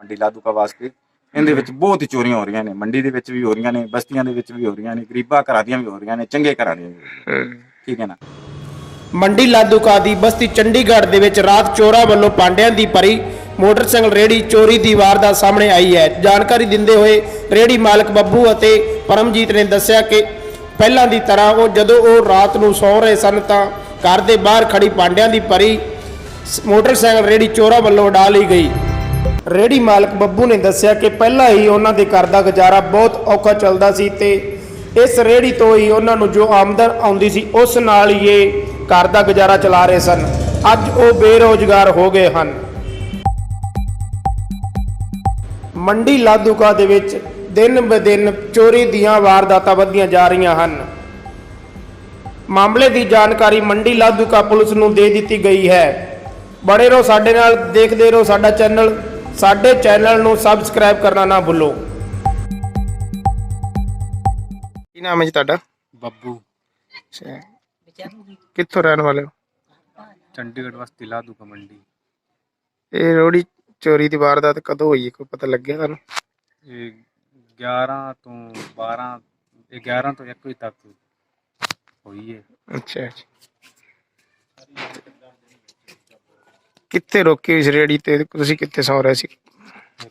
ਮੰਡੀ ਲਾਦੂਕਾ ਵਾਸਤੇ। ਇਹਦੇ ਵਿੱਚ ਬਹੁਤ ਹੀ ਚੋਰੀਆਂ ਹੋ ਰਹੀਆਂ ਨੇ। ਮੰਡੀ ਦੇ ਵਿੱਚ ਵੀ ਹੋ ਰਹੀਆਂ ਨੇ ਬਸਤੀਆਂ ਦੇ ਵਿੱਚ ਵੀ ਹੋ ਰਹੀਆਂ ਨੇ ਗਰੀਬਾਂ ਘਰਾਂ ਦੀਆਂ ਵੀ ਹੋ ਰਹੀਆਂ ਨੇ ਚੰਗੇ ਘਰਾਂ ਦੀਆਂ ਵੀ ਹੋ ਰਹੀਆਂ ਨੇ। ਠੀਕ ਹੈ ਨਾ? ਮੰਡੀ ਲਾਦੂਕਾ ਦੀ ਬਸਤੀ ਚੰਡੀਗੜ੍ਹ ਦੇ ਵਿੱਚ ਰਾਤ ਚੋਰਾਂ ਵੱਲੋਂ ਪਾਂਡਿਆਂ ਦੀ ਭਰੀ ਮੋਟਰਸਾਈਕਲ ਰੇੜੀ ਚੋਰੀ ਦੀ ਵਾਰਦਾਤ ਸਾਹਮਣੇ ਆਈ ਹੈ। ਜਾਣਕਾਰੀ ਦਿੰਦੇ ਹੋਏ ਰੇੜੀ ਮਾਲਕ ਬੱਬੂ ਅਤੇ ਪਰਮਜੀਤ ਨੇ ਦੱਸਿਆ ਕਿ ਪਹਿਲਾਂ ਦੀ ਤਰ੍ਹਾਂ ਉਹ ਜਦੋਂ ਉਹ ਰਾਤ ਨੂੰ ਸੌ ਰਹੇ ਸਨ ਤਾਂ ਘਰ ਦੇ ਬਾਹਰ ਖੜੀ ਪਾਂਡਿਆਂ ਦੀ ਭਰੀ ਸ- ਮੋਟਰਸਾਈਕਲ ਰੇੜੀ ਚੋਰਾਂ ਵੱਲੋਂ ਉਡਾ ਲਈ ਗਈ। ਰੇੜੀ ਮਾਲਕ ਬੱਬੂ ਨੇ ਦੱਸਿਆ ਕਿ ਪਹਿਲਾਂ ਹੀ ਉਹਨਾਂ ਦੇ ਘਰ ਦਾ ਗੁਜ਼ਾਰਾ ਬਹੁਤ ਔਖਾ ਚੱਲਦਾ ਸੀ ਤੇ ਇਸ ਰੇੜੀ ਤੋਂ ਹੀ ਉਹਨਾਂ ਨੂੰ ਜੋ ਆਮਦਨ ਆਉਂਦੀ ਸੀ, ਉਸ ਨਾਲ ਹੀ ਇਹ ਘਰ ਦਾ ਗੁਜ਼ਾਰਾ ਚਲਾ ਰਹੇ ਸਨ। ਅੱਜ ਉਹ ਬੇਰੋਜ਼ਗਾਰ ਹੋ ਗਏ ਹਨ। ਮੰਡੀ ਲਾਦੂਕਾ ਦੇ ਵਿੱਚ ਦਿਨ ਬ ਦਿਨ ਚੋਰੀ ਦੀਆਂ ਵਾਰਦਾਤਾਂ ਵੱਧਦੀਆਂ ਜਾ ਰਹੀਆਂ ਹਨ। ਮਾਮਲੇ ਦੀ ਜਾਣਕਾਰੀ ਮੰਡੀ ਲਾਦੂਕਾ ਪੁਲਿਸ ਨੂੰ ਦੇ ਦਿੱਤੀ ਗਈ ਹੈ। ਬੜੇ ਰਹੋ ਸਾਡੇ ਨਾਲ, ਦੇਖਦੇ ਰਹੋ ਸਾਡਾ ਚੈਨਲ। ਸਾਡੇ ਚੈਨਲ ਨੂੰ ਸਬਸਕ੍ਰਾਈਬ ਕਰਨਾ ਨਾ ਭੁੱਲੋ। ਕੀ ਨਾਮ ਹੈ ਜੀ ਤੁਹਾਡਾ? ਬੱਬੂ। ਕਿੱਥੋਂ ਰਹਿਣ ਵਾਲੇ ਹੋ? ਚੰਡੀਗੜ੍ਹ ਵਸਤੀ ਲਾਦੂਕਾ ਮੰਡੀ। ਇਹ ਰੋੜੀ ਚੋਰੀ ਦੀ ਵਾਰਦਾਤ ਕਦੋਂ ਹੋਈ ਹੈ? ਕੋਈ ਪਤਾ ਲੱਗਿਆ ਤੁਹਾਨੂੰ? ਇਹ 11 ਤੋਂ 12 ਇਹ 11 ਤੋਂ 1 ਵਜੇ ਤੱਕ ਹੋਈ ਹੈ। ਅੱਛਾ ਅੱਛਾ ਕਿੱਥੇ ਰੋਕੀ ਇਸ ਰੇੜੀ ਤੇ? ਤੁਸੀਂ ਕਿੱਥੇ ਸੌ ਰਹੇ ਸੀ?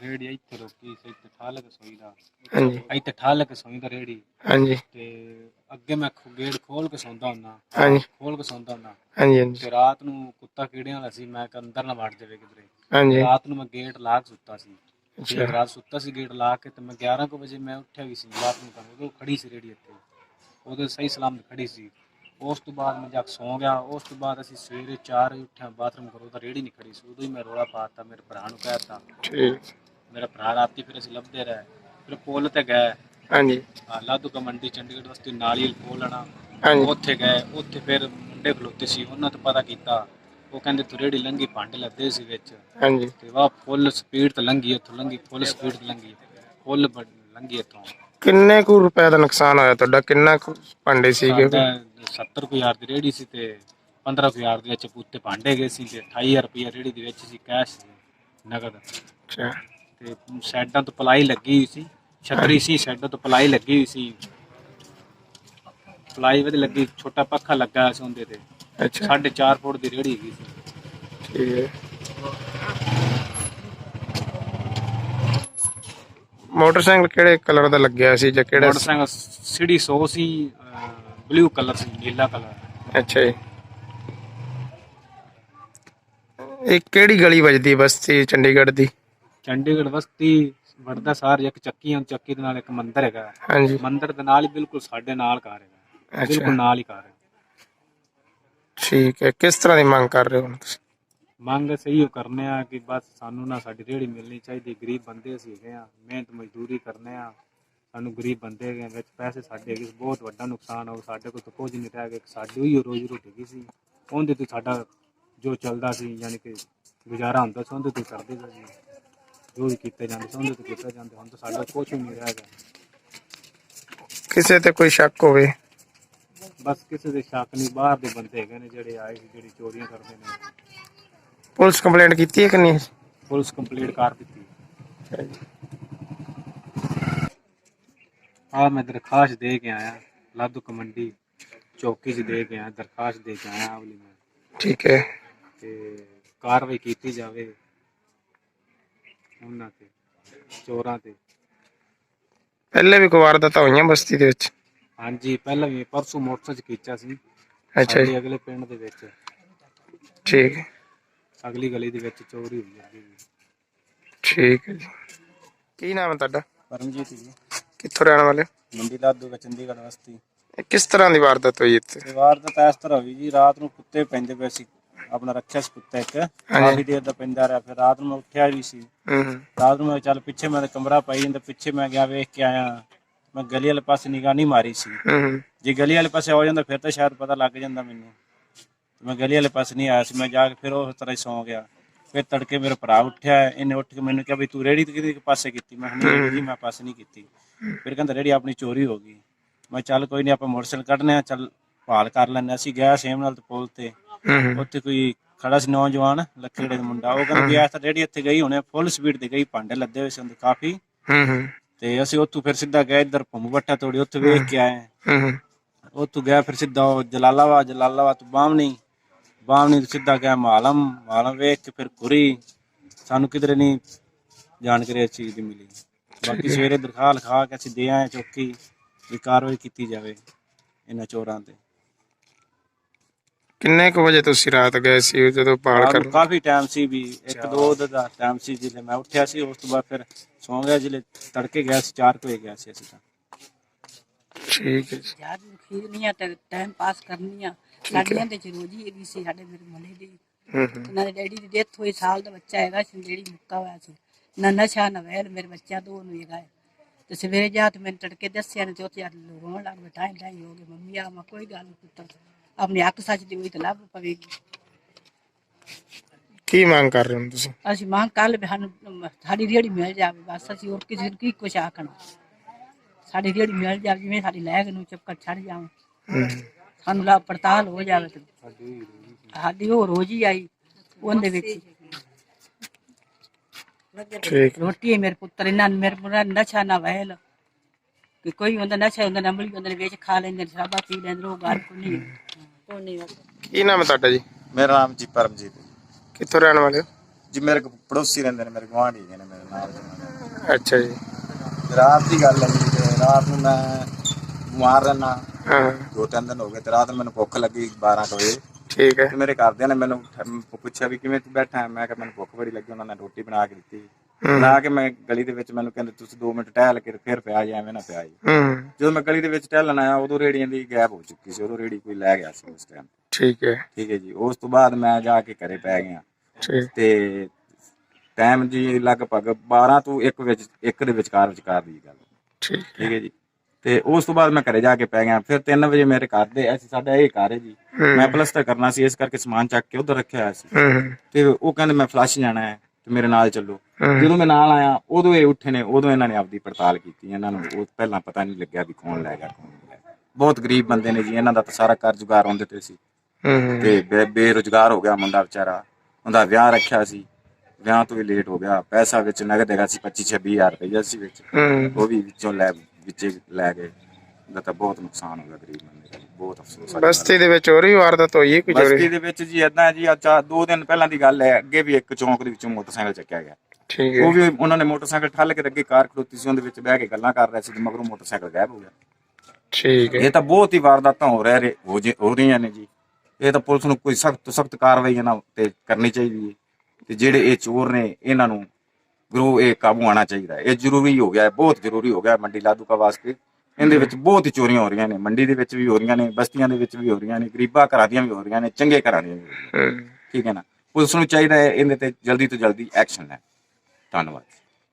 ਰੇੜੀ ਇੱਥੇ ਰੋਕੀ ਸੀ ਇੱਥੇ ਠਾਲ ਕੇ ਸੋਈ ਦਾ। ਹਾਂਜੀ। ਇੱਥੇ ਠਾਲ ਕੇ ਸੋਈ ਦਾ ਰੇੜੀ। ਹਾਂਜੀ। ਤੇ ਅੱਗੇ ਮੈਂ ਖੋ- ਗੇਟ ਖੋਲ ਕੇ ਸੌਂਦਾ ਹੁੰਨਾ ਹਾਂਜੀ। ਖੋਲ ਕੇ ਸੌਂਦਾ ਹੁੰਨਾ ਹਾਂਜੀ ਹਾਂਜੀ। ਤੇ ਰਾਤ ਨੂੰ ਕੁੱਤਾ ਕੀੜਿਆਂ ਵਾਲਾ ਸੀ ਮੈਂ ਕਿ ਅੰਦਰ ਨਾ ਵੜ ਜਾਵੇ ਕਿਧਰੇ। ਹਾਂਜੀ। ਰਾਤ ਨੂੰ ਮੈਂ ਗੇਟ ਲਾ ਕੇ ਸੁੱਤਾ ਸੀ। ਅੱਛਾ। ਤੇ ਰਾਤ ਸੁੱਤਾ ਸੀ ਗੇਟ ਲਾ ਕੇ ਤੇ ਮੈਂ 11 ਕੁ ਵਜੇ ਮੈਂ ਉੱਠਿਆ ਵੀ ਸੀ ਰਾਤ ਨੂੰ ਕੰਮ ਉਦੋਂ ਖੜੀ ਸੀ ਰੇੜੀ ਇੱਥੇ। ਉਦੋਂ ਸਹੀ ਸਲਾਮਤ ਖੜੀ ਸੀ। ਉਸ ਤੋਂ ਬਾਅਦ ਮੈਂ ਜਾ ਕੇ ਸੌਂ ਗਿਆ। ਉਸ ਤੋਂ ਬਾਅਦ ਅਸੀਂ ਸਵੇਰੇ 4 ਵਜੇ ਉੱਠਿਆ ਬਾਥਰੂਮ ਕਰੋ ਤਾਂ ਰੇੜੀ ਨਹੀਂ ਖੜੀ ਸੀ। ਉਦੋਂ ਹੀ ਮੈਂ ਰੋਲਾ ਪਾਤਾ ਮੇਰੇ ਭਰਾ ਨੂੰ ਕਹਿਤਾ ਠੀਕ। ਮੇਰਾ ਭਰਾ ਰਾਤੀ ਫਿਰ ਅਸੀਂ ਲੱਭਦੇ ਰਹੇ। ਫਿਰ ਪੁੱਲ ਤੇ ਗਏ। ਹਾਂਜੀ। ਆਹ ਲਾਧੂ ਮੰਡੀ ਚੰਡੀਗੜ੍ਹ ਵਾਸਤੇ ਨਾਲੀਲ ਪੁੱਲ ਆਣਾ ਹਾਂਜੀ। ਉੱਥੇ ਗਏ। ਉੱਥੇ ਫਿਰ ਮੁੰਡੇ ਖਲੋਤੇ ਸੀ ਉਹਨਾਂ ਤੋਂ ਪਤਾ ਕੀਤਾ। ਉਹ ਕਹਿੰਦੇ ਤੂੰ ਰੇੜੀ ਲੰਗੀ ਭਾਂਡੇ ਲੱਦੇ ਸੀ ਵਿੱਚ। ਹਾਂਜੀ। ਤੇ ਵਾ ਫੁੱਲ ਸਪੀਡ ਤੇ ਲੰਗੀ ਇੱਥੋਂ ਲੰਗੀ ਫੁੱਲ ਸਪੀਡ ਤੇ ਲੰਗੀ ਫੁੱਲ ਲੰਗੀ ਇੱਥੋਂ। ਕਿੰਨੇ ਕੁ ਰੁਪਏ ਦਾ ਨੁਕਸਾਨ ਹੋਇਆ ਤੁਹਾਡਾ? ਕਿੰਨਾ ਕੁ ਭਾਂਡੇ ਸੀਗੇ? ਸਾਡਾ 70 ਕੁ ਹਜ਼ਾਰ ਦੀ ਰੇੜੀ ਸੀ ਤੇ 15 ਕੁ ਹਜ਼ਾਰ ਦੇ ਵਿੱਚ ਉੱਤੇ ਭਾਂਡੇ ਗਏ ਸੀ ਤੇ 28000 ਰੁਪਏ ਰੇੜੀ ਦੇ ਵਿੱਚ ਸੀ ਕੈਸ਼ ਸੀ ਨਗਦ। ਅੱਛਾ। ਤੇ ਸਾਈਡਾਂ ਤੋਂ ਪਲਾਈ ਲੱਗੀ ਹੋਈ ਸੀ ਛਤਰੀ ਸੀ ਸਾਈਡਾਂ ਤੋਂ ਪਲਾਈ ਲੱਗੀ ਹੋਈ ਸੀ। ਪਲਾਈ ਵਿੱਚ ਲੱਗੀ ਛੋਟਾ ਪੱਖਾ ਲੱਗਾ ਹੋਇਆ ਸੀ ਉਹਦੇ ਤੇ। ਅੱਛਾ। 4.5 ਫੁੱਟ ਦੀ ਰੇੜੀ ਹੈਗੀ ਸੀ। ਠੀਕ ਹੈ। ਮੋਟਰਸਾਈਕਲ ਕਿਹੜੇ ਕਲਰ ਦਾ ਲੱਗਿਆ ਸੀ ਜਾਂ ਕਿਹੜਾ ਮੋਟਰਸਾਈਕਲ ਸਿੜੀ 100 ਸੀ ਬਲੂ ਕਲਰ ਸੀ ਨੀਲਾ ਕਲਰ ਅੱਛਾ ਜੀ। ਇਹ ਕਿਹੜੀ ਗਲੀ ਵੱਜਦੀ ਹੈ ਬਸਤੀ ਚੰਡੀਗੜ੍ਹ ਦੀ? ਚੰਡੀਗੜ੍ਹ ਬਸਤੀ ਵੜਦਾ ਸਾਰ ਇੱਕ ਚੱਕੀ ਆ ਚੱਕੀ ਦੇ ਨਾਲ ਇੱਕ ਮੰਦਿਰ ਹੈਗਾ। ਹਾਂਜੀ। ਮੰਦਿਰ ਦੇ ਨਾਲ ਹੀ ਬਿਲਕੁਲ ਸਾਡੇ ਨਾਲ ਘਰ ਹੈਗਾ। ਅੱਛਾ। ਬਿਲਕੁਲ ਨਾਲ ਹੀ ਘਰ ਹੈ। ਠੀਕ ਹੈ ਕਿਸ ਤਰ੍ਹਾਂ ਦੀ ਮੰਗ ਕਰ ਰਹੇ ਹੋ ਹੁਣ ਤੁਸੀਂ? ਮੰਗ ਸਹੀ ਕਰਨੇ ਆ ਕਿ ਬਸ ਸਾਨੂੰ ਨਾ ਸਾਡੀ ਰੇੜੀ ਮਿਲਣੀ ਚਾਹੀਦੀ ਗਰੀਬ ਬੰਦੇ ਅਸੀਂ ਹੈਗੇ ਆ ਮਿਹਨਤ ਮਜ਼ਦੂਰੀ ਕਰਨੇ ਆ। ਸਾਨੂੰ ਗਰੀਬ ਬੰਦੇ ਆ, ਵਿੱਚ ਪੈਸੇ ਸਾਡੇ ਹੈਗੇ ਬਹੁਤ ਵੱਡਾ ਨੁਕਸਾਨ ਹੋ ਸਾਡੇ ਕੋਲ ਤਾਂ ਕੁਝ ਨਹੀਂ ਰਹਿ ਗਿਆ ਸਾਡੀ ਹੀ ਰੋਜੀ ਰੋਟੀ ਹੈਗੀ ਸੀ। ਉਹਦੇ ਤੇ ਸਾਡਾ ਜੋ ਚੱਲਦਾ ਸੀ ਯਾਨੀ ਕਿ ਗੁਜ਼ਾਰਾ ਹੁੰਦਾ ਸੀ ਉਹਦੇ ਤੇ ਕਰਦੇ ਸੀ ਜੋ ਵੀ ਕੀਤੇ ਜਾਂਦੇ ਸੀ ਉਹਦੇ ਤੇ ਕੀਤਾ ਜਾਂਦਾ ਹੁਣ ਤਾਂ ਸਾਡਾ ਕੁਝ ਨਹੀਂ ਰਹਿ ਗਿਆ। ਕਿਸੇ ਤੇ ਕੋਈ ਸ਼ੱਕ ਹੋਵੇ? ਬਸ ਕਿਸੇ ਦੇ ਸ਼ੱਕ ਨਹੀਂ ਬਾਹਰ ਦੇ ਬੰਦੇ ਹੈਗੇ ਨੇ ਜਿਹੜੇ ਆਏ ਸੀ ਜਿਹੜੀ ਚੋਰੀਆਂ ਕਰਦੇ ਨੇ। ਪੁਲਿਸ ਕੰਪਲੇਂਟ ਕੀਤੀ ਹੈ ਕਿ ਨਹੀਂ? ਪੁਲਿਸ ਕੰਪਲੀਟ ਕਰ ਦਿੱਤੀ। ਆ ਮੈਂ ਦਰਖਾਸਤ ਦੇ ਕੇ ਆਇਆ ਲਾਦੂ ਕਮੰਡੀ ਚੌਕੀ 'ਚ ਦੇ ਕੇ ਆਇਆ ਦਰਖਾਸਤ ਦੇ ਕੇ ਆਇਆ ਆਹ ਵਾਲੀ ਮੈਂ। ਠੀਕ ਹੈ। ਤੇ ਕਾਰਵਾਈ ਕੀਤੀ ਜਾਵੇ ਉਹਨਾਂ ਤੇ ਚੋਰਾਂ ਤੇ। ਪਹਿਲੇ ਵੀ ਕੋਈ ਵਾਰਦਾਤਾਂ ਹੋਈਆਂ ਬਸਤੀ ਦੇ ਵਿੱਚ? ਹਾਂਜੀ ਪਹਿਲਾਂ ਵੀ ਪਰਸੋਂ ਮੋਟਰਸਾਈਕਲ 'ਚ ਕੀਤਾ ਸੀ। ਅੱਛਾ ਜੀ। ਸਾਡੇ ਅਗਲੇ ਪਿੰਡ ਦੇ ਵਿੱਚ। ਠੀਕ। ਹੈ ਅਗਲੀ ਗਲੀ ਦੇ ਵਿੱਚ ਚੋਰੀ ਹੋਈ ਵੀ ਠੀਕ ਹੈ ਜੀ। ਕੀ ਨਾਮ ਹੈ ਤੁਹਾਡਾ? ਪਰਮਜੀਤ ਜੀ। ਕਿੱਥੋਂ ਰਹਿਣ ਵਾਲੇ ਹੋ? ਮੰਡੀ ਲਾਦੂਕਾ ਚੰਡੀਗੜ੍ਹ ਵਸਤੀ। ਇਹ ਕਿਸ ਤਰ੍ਹਾਂ ਦੀ ਵਾਰਦਾਤ ਹੋਈ ਇੱਥੇ? ਦੀਵਾਰ ਤਾਂ ਇਸ ਤਰ੍ਹਾਂ ਹੋਈ ਜੀ ਰਾਤ ਨੂੰ ਕੁੱਤੇ ਪੈਂਦੇ ਪਏ ਸੀ। ਆਪਣਾ ਰੱਖਿਆ ਸੀ ਕੁੱਤਾ ਇੱਕ। ਕਾਫੀ ਦੇਰ ਦਾ ਪੈਂਦਾ ਰਿਹਾ ਫਿਰ ਰਾਤ ਨੂੰ ਮੈਂ ਉੱਠਿਆ ਵੀ ਸੀ। ਹੂੰ ਹੂੰ। ਰਾਤ ਨੂੰ ਮੈਂ ਚੱਲ ਪਿੱਛੇ ਮੈਂ ਤਾਂ ਕਮਰਾ ਪਾਈ ਜਾਂਦਾ ਪਿੱਛੇ ਮੈਂ ਗਿਆ ਵੇਖ ਕੇ ਆਇਆ। ਮੈਂ ਗਲੀ ਵਾਲੇ ਪਾਸੇ ਨਿਗਾਹ ਨਹੀਂ ਮਾਰੀ ਸੀ। ਹੂੰ ਹੂੰ। ਜੇ ਗਲੀ ਵਾਲੇ ਪਾਸੇ ਹੋ ਜਾਂਦਾ ਫਿਰ ਤਾਂ ਸ਼ਾਇਦ ਪਤਾ ਲੱਗ ਜਾਂਦਾ ਮੈਨੂੰ। ਮੈਂ ਗਲੀ ਵਾਲੇ ਪਾਸੇ ਨਹੀਂ ਆਇਆ ਸੀ ਮੈਂ ਜਾ ਕੇ ਫਿਰ ਉਸ ਤਰ੍ਹਾਂ ਹੀ ਸੌਂ ਗਿਆ। ਫਿਰ ਤੜਕੇ ਮੇਰਾ ਭਰਾ ਉੱਠਿਆ ਇਹਨੇ ਉੱਠ ਕੇ ਮੈਨੂੰ ਕਿਹਾ ਵੀ ਤੂੰ ਰੇੜੀ ਕਿਹਦੇ ਪਾਸੇ ਕੀਤੀ? ਮੈਂ ਕਿਹਾ ਨਹੀਂ ਜੀ ਮੈਂ ਪਾਸੇ ਨਹੀਂ ਕੀਤੀ। ਫਿਰ ਕਹਿੰਦਾ ਰੇੜੀ ਆਪਣੀ ਚੋਰੀ ਹੋ ਗਈ। ਮੈਂ ਚੱਲ ਕੋਈ ਨਹੀਂ ਆਪਾਂ ਮੋਟਰਸਾਈਕਲ ਕੱਢਨੇ ਆ ਚੱਲ ਭਾਲ ਕਰ ਹਾਂ। ਅਸੀਂ ਗਿਆ ਸੇਮ ਨਾਲ ਤੇ ਪੁਲ ਤੇ। ਉੱਥੇ ਕੋਈ ਖੜਾ ਸੀ ਨੌਜਵਾਨ ਲੱਖੇੜੇ ਦਾ ਮੁੰਡਾ। ਉਹ ਕਹਿੰਦਾ ਗਿਆ ਤਾਂ ਰੇੜੀ ਇੱਥੇ ਗਈ ਹੁਣੇ ਫੁੱਲ ਸਪੀਡ ਤੇ ਗਈ ਭਾਂਡੇ ਲੱਦੇ ਹੋਏ ਸੀ ਅੰਦਰ ਕਾਫੀ। ਤੇ ਅਸੀਂ ਉੱਥੋਂ ਫਿਰ ਸਿੱਧਾ ਗਏ ਇੱਧਰ ਭੰਮੂ ਬੱਟਾ ਤੋੜੀ ਉੱਥੇ ਵੇਖ ਕੇ ਆਏ। ਉੱਥੋਂ ਗਿਆ ਫਿਰ ਸਿੱਧਾ ਉਹ ਜਲਾਲਾਬਾਦ ਜਲਾਲਾਬਾਦ ਤੋਂ ਬਾਮਣੀ। ਬਾਮਣੀ ਤੋਂ ਸਿੱਧਾ ਗਿਆ ਮਾਲਮ ਮਾਲਮ ਵੇਖ ਕੇ ਫਿਰ ਕੁਰੀ ਸਾਨੂੰ ਕਿਧਰੇ ਨਹੀਂ ਜਾਣਕਾਰੀ ਇਸ ਚੀਜ਼ ਦੀ ਮਿਲੀ। ਬਾਕੀ ਸਵੇਰੇ ਦਰਖਾਸਤ ਲਿਖਾ ਕੇ ਅਸੀਂ ਦੇ ਆਏ ਚੌਕੀ ਵੀ ਕਾਰਵਾਈ ਕੀਤੀ ਜਾਵੇ ਇਹਨਾਂ ਚੋਰਾਂ ਤੇ। ਕਿੰਨੇ ਕੁ ਵਜੇ ਤੁਸੀਂ ਰਾਤ ਗਏ ਸੀ ਜਦੋਂ ਪਾਲ ਰਾਤ ਕਰ ਕਾਫੀ ਟਾਈਮ ਸੀ ਵੀ ਇੱਕ ਦੋ ਦਾ ਟਾਈਮ ਸੀ ਜਿਲੇ ਮੈਂ ਉੱਠਿਆ ਸੀ ਉਸ ਤੋਂ ਬਾਅਦ ਫਿਰ ਸੌਂ ਗਿਆ ਜਿਲੇ ਤੜਕੇ ਗਿਆ ਸੀ 4 ਵਜੇ ਗਿਆ ਸੀ ਅਸੀਂ ਤਾਂ। ਠੀਕ ਹੈ ਜੀ। ਯਾਰ ਖਰੀਦਣੀਆਂ ਤੇ ਟਾਈਮ ਪਾਸ ਕਰਨੀਆਂ। ਸਾਡੀਆਂ ਤੇ ਚ ਰੋਜੀ ਹੈਗੀ ਸੀ ਸਾਡੇ ਮੇਰੇ ਮਲੇ ਦੀ। ਹੂੰ ਹੂੰ। ਉਹਨਾਂ ਦੇ ਡੈਡੀ ਦੀ ਡੈਥ ਹੋਈ ਸਾਲ ਦਾ ਬੱਚਾ ਹੈਗਾ ਸੀ ਜਿਹੜੀ ਮੁੱਕਾ ਹੋਇਆ ਸੀ। ਨਾ ਨਸ਼ਾ ਨਾ ਵੈਰ ਮੇਰੇ ਬੱਚਾ ਦੋ ਨੂੰ ਹੈਗਾ ਹੈ। ਤੇ ਸਵੇਰੇ ਜਾ ਤੇ ਮੈਨੂੰ ਤੜਕੇ ਦੱਸਿਆ ਨੇ ਤੇ ਉੱਥੇ ਆ ਰੋਣ ਲੱਗ ਬੈਠਾ ਢਾਈ ਹੋ ਗਏ। ਮੰਮੀ ਆ ਮੈਂ ਕੋਈ ਗੱਲ ਨਹੀਂ ਪੁੱਤਰ ਆਪਣੇ ਹੱਕ ਸੱਚ ਦੀ ਹੋਈ ਤੇ ਲੱਭ ਪਵੇਗੀ। ਕੀ ਮੰਗ ਕਰ ਰਹੇ ਹੋ ਤੁਸੀਂ? ਅਸੀਂ ਮੰਗ ਕੱਲ ਸਾਨੂੰ ਸਾਡੀ ਰੇੜੀ ਮਿਲ ਜਾਵੇ ਬਸ ਅਸੀਂ ਹੋਰ ਕਿਸੇ ਨੂੰ ਕੀ ਕੁਛ ਆਖਣਾ। ਸਾਡੀ ਰੇੜੀ ਮਿਲ ਜਾਵੇ ਜਿਵੇਂ ਸਾਡੀ ਲੈਗ ਨੂੰ ਚੱਕਰ ਛੱਡ ਜਾਵੇ। ਹੂੰ। ਸਾਨੂੰ ਲਾ ਪੜਤਾਲ ਹੋ ਜਾਵੇ ਤੇ। ਸਾਡੀ ਉਹ ਰੋਜ਼ ਹੀ ਆਈ ਉਹਦੇ ਵਿੱਚ। ਠੀਕ। ਰੋਟੀ ਮੇਰੇ ਪੁੱਤਰ ਇਹਨਾਂ ਮੇਰੇ ਪੁੱਤਰ ਨਸ਼ਾ ਨਾ ਵਹਿਲ। ਕਿ ਕੋਈ ਹੁੰਦਾ ਨਸ਼ਾ ਹੁੰਦਾ ਨਾ ਅਮਲੀ ਹੁੰਦਾ ਵਿੱਚ ਖਾ ਲੈਂਦੇ ਨੇ ਸ਼ਰਾਬਾ ਪੀ ਲੈਂਦੇ ਨੇ, ਉਹ ਗੱਲ ਕੋਈ ਨਹੀਂ। ਕੋਈ ਨਹੀਂ ਕੀ ਨਾਮ ਹੈ ਤੁਹਾਡਾ ਜੀ? ਮੇਰਾ ਨਾਮ ਜੀ ਪਰਮਜੀਤ ਹੈ। ਕਿੱਥੋਂ ਰਹਿਣ ਵਾਲੇ ਹੋ? ਜੀ ਮੇਰੇ ਕੋਲ ਪੜੋਸੀ ਰਹਿੰਦੇ ਨੇ ਮੇਰੇ ਗੁਆਂਢੀ ਨੇ ਮੇਰੇ ਨਾਲ। ਦੇ। ਅੱਛਾ ਜੀ। ਰਾਤ ਦੀ ਗੱਲ ਹੈ ਜੀ ਤੇ ਰਾਤ ਨੂੰ ਮੈਂ ਬਿਮਾਰ ਰਹਿਣਾ ਹਾਂ। ਦੋ ਤਿੰਨ ਦਿਨ ਹੋ ਗਏ ਤੇ ਰਾਤ ਨੂੰ ਮੈਨੂੰ ਭੁੱਖ ਲੱਗੀ 12 ਕੁ ਵਜੇ। ਠੀਕ ਹੈ। ਤੇ ਮੇਰੇ ਘਰਦਿਆਂ ਨੇ ਮੈਨੂੰ ਠ- ਪੁੱਛਿਆ ਵੀ ਕਿਵੇਂ ਤੂੰ ਬੈਠਾ? ਹੈ ਮੈਂ ਕਿਹਾ ਮੈਨੂੰ ਭੁੱਖ ਬੜੀ ਲੱਗੀ ਉਹਨਾਂ ਨੇ ਰੋਟੀ ਬਣਾ ਕੇ ਦਿੱਤੀ। ਬਣਾ ਕੇ ਮੈਂ ਗਲੀ ਦੇ ਵਿੱਚ ਮੈਨੂੰ ਕਹਿੰਦੇ ਤੁਸੀਂ 2 ਮਿੰਟ ਟਹਿਲ ਕੇ ਫਿਰ ਪਿਆ ਜੀ ਐਵੇਂ ਨਾ ਪਿਆ ਜੀ। ਹੂੰ। ਜਦੋਂ ਮੈਂ ਗਲੀ ਦੇ ਵਿੱਚ ਟਹਿਲਣ ਆਇਆ ਉਦੋਂ ਰੇੜੀਆਂ ਦੀ ਗੈਪ ਹੋ ਚੁੱਕੀ ਸੀ ਉਦੋਂ ਰੇੜੀ ਕੋਈ ਲੈ ਗਿਆ ਸੀ ਉਸ ਟਾਈਮ ਠੀਕ ਹੈ। ਠੀਕ ਹੈ ਜੀ। ਉਸ ਤੋਂ ਬਾਅਦ ਮੈਂ ਜਾ ਕੇ ਘਰੇ ਪੈ ਗਿਆ। ਠੀਕ। ਤੇ ਟਾਈਮ ਜੀ ਲਗਭਗ 12 ਤੋਂ 1 ਵਿੱਚ 1 ਦੇ ਵਿਚਕਾਰ ਵਿਚਕਾਰ ਦੀ ਗੱਲ। ਠੀਕ ਠੀਕ ਹੈ ਜੀ। ਤੇ ਉਸ ਤੋਂ ਬਾਅਦ ਮੈਂ ਘਰੇ ਜਾ ਕੇ ਪੈ ਗਿਆ। ਫਿਰ 3 ਵਜੇ ਮੇਰੇ ਘਰ ਦੇ ਅਸੀਂ ਸਾਡਾ ਇਹ ਘਰ ਹੈ ਜੀ। ਮੈਂ ਪਲਸਤਰ ਕਰਨਾ ਸੀ ਇਸ ਕਰਕੇ ਸਮਾਨ ਚੱਕ ਕੇ ਉਧਰ ਰੱਖਿਆ ਹੋਇਆ ਸੀ। ਤੇ ਉਹ ਕਹਿੰਦੇ ਮੈਂ ਫਲਸ਼ ਜਾਣਾ ਹੈ ਤੇ ਮੇਰੇ ਨਾਲ ਚੱਲੋ। ਜਦੋਂ ਮੈਂ ਨਾਲ ਆਇਆ ਉਦੋਂ ਇਹ ਉੱਠੇ ਨੇ ਉਦੋਂ ਇਹਨਾਂ ਨੇ ਆਪਦੀ ਪੜਤਾਲ ਕੀਤੀ। ਇਹਨਾਂ ਨੂੰ ਉਹ ਪਹਿਲਾਂ ਪਤਾ ਨਹੀਂ ਲੱਗਿਆ ਵੀ ਕੌਣ ਲੈ ਗਿਆ ਕੌਣ ਲੈ ਗਿਆ। ਬਹੁਤ ਗਰੀਬ ਬੰਦੇ ਨੇ ਜੀ ਇਹਨਾਂ ਦਾ ਤਾਂ ਸਾਰਾ ਕਰਜ਼ੁਗਾਰ ਹੁੰਦੇ ਤੇ ਸੀ। ਤੇ ਬੇਰੁਜ਼ਗਾਰ ਹੋ ਗਿਆ ਮੁੰਡਾ ਵਿਚਾਰਾ। ਉਹਦਾ ਵਿਆਹ ਰੱਖਿਆ ਸੀ। ਵਿਆਹ ਤੋਂ ਵੀ ਲੇਟ ਹੋ ਗਿਆ। ਪੈਸਾ ਵਿੱਚ ਨਗਦ ਹੈਗਾ ਸੀ 25 26000 ਰੁਪਏ ਸੀ ਵਿੱਚ। ਉਹ ਵੀ ਵਿੱਚੋਂ ਲੈ ਵਿੱਚੇ ਲੈ ਗਏ ਦਾ ਤਾਂ ਬਹੁਤ ਨੁਕਸਾਨ ਹੋ ਗਿਆ ਗਰੀਬ ਬੰਦੇ ਦਾ ਜੀ, ਬਹੁਤ ਅਫਸੋਸ ਆ ਬਸਤੀ ਦੇ ਵਿੱਚ ਹੋਰ ਵੀ ਵਾਰਦਾਤ ਹੋਈ ਹੈ ਕੋਈ ਬਸਤੀ ਚੋਰੀ ਦੇ ਵਿੱਚ ਜੀ ਹੈ ਜੀ ਅੱਜ ਆਹ ਦੋ ਦਿਨ ਪਹਿਲਾਂ ਦੀ ਗੱਲ ਹੈ ਅੱਗੇ ਵੀ ਇੱਕ ਚੌਂਕ ਦੇ ਵਿੱਚੋਂ ਮੋਟਰਸਾਈਕਲ ਚੱਕਿਆ ਗਿਆ। ਠੀਕ ਉਹ ਹੈ ਵੀ ਉਹਨਾਂ ਨੇ ਮੋਟਰਸਾਈਕਲ ਠੱਲ ਕੇ ਤੇ ਅੱਗੇ ਕਾਰ ਖੜੋਤੀ ਸੀ ਉਹਦੇ ਵਿੱਚ ਬਹਿ ਕੇ ਗੱਲਾਂ ਕਰ ਰਹੇ ਸੀ ਤੇ ਮਗਰੋਂ ਮੋਟਰਸਾਈਕਲ ਗਾਇਬ ਹੋ ਗਿਆ। ਠੀਕ ਹੈ। ਇਹ ਤਾਂ ਬਹੁਤ ਹੀ ਵਾਰਦਾਤਾਂ ਹੋ ਰਹੇ ਰਹੇ- ਹੋ ਜੇ- ਹੋ ਰਹੀਆਂ ਨੇ ਜੀ। ਇਹ ਤਾਂ ਪੁਲਿਸ ਨੂੰ ਕੋਈ ਸਖਤ ਸਖਤ ਕਾਰਵਾਈ ਇਹਨਾਂ ਉੱਤੇ ਕਰਨੀ ਚਾਹੀਦੀ ਹੈ। ਤੇ ਜਿਹੜੇ ਇਹ ਚੋਰ ਨੇ ਇਹਨਾਂ ਨੂੰ ਗਰੋ ਇਹ ਕਾਬੂ ਆਣਾ ਚਾਹੀਦਾ ਹੈ। ਇਹ ਜ਼ਰੂਰੀ ਹੋ ਗਿਆ ਹੈ ਬਹੁਤ ਜ਼ਰੂਰੀ ਹੋ ਗਿਆ ਹੈ ਮੰਡੀ ਲਾਦੂਕਾ ਵਾਸਤੇ। ਇਹਦੇ ਵਿੱਚ ਬਹੁਤ ਹੀ ਚੋਰੀਆਂ ਹੋ ਰਹੀਆਂ ਨੇ ਮੰਡੀ ਦੇ ਵਿੱਚ ਵੀ ਹੋ ਰਹੀਆਂ ਨੇ ਬਸਤੀਆਂ ਦੇ ਵਿੱਚ ਵੀ ਹੋ ਰਹੀਆਂ ਨੇ ਗਰੀਬਾਂ ਘਰਾਂ ਦੀਆਂ ਵੀ ਹੋ ਰਹੀਆਂ ਨੇ ਚੰਗੇ ਘਰਾਂ ਦੀਆਂ ਵੀ ਹੋ ਰਹੀਆਂ ਨੇ। ਠੀਕ ਹੈ ਨਾ? ਪੁਲਿਸ ਨੂੰ ਚਾਹੀਦਾ ਹੈ ਇਹਦੇ ਤੇ ਜਲਦੀ ਤੋਂ ਜਲਦੀ ਐਕਸ਼ਨ ਲੈ। ਧੰਨਵਾਦ।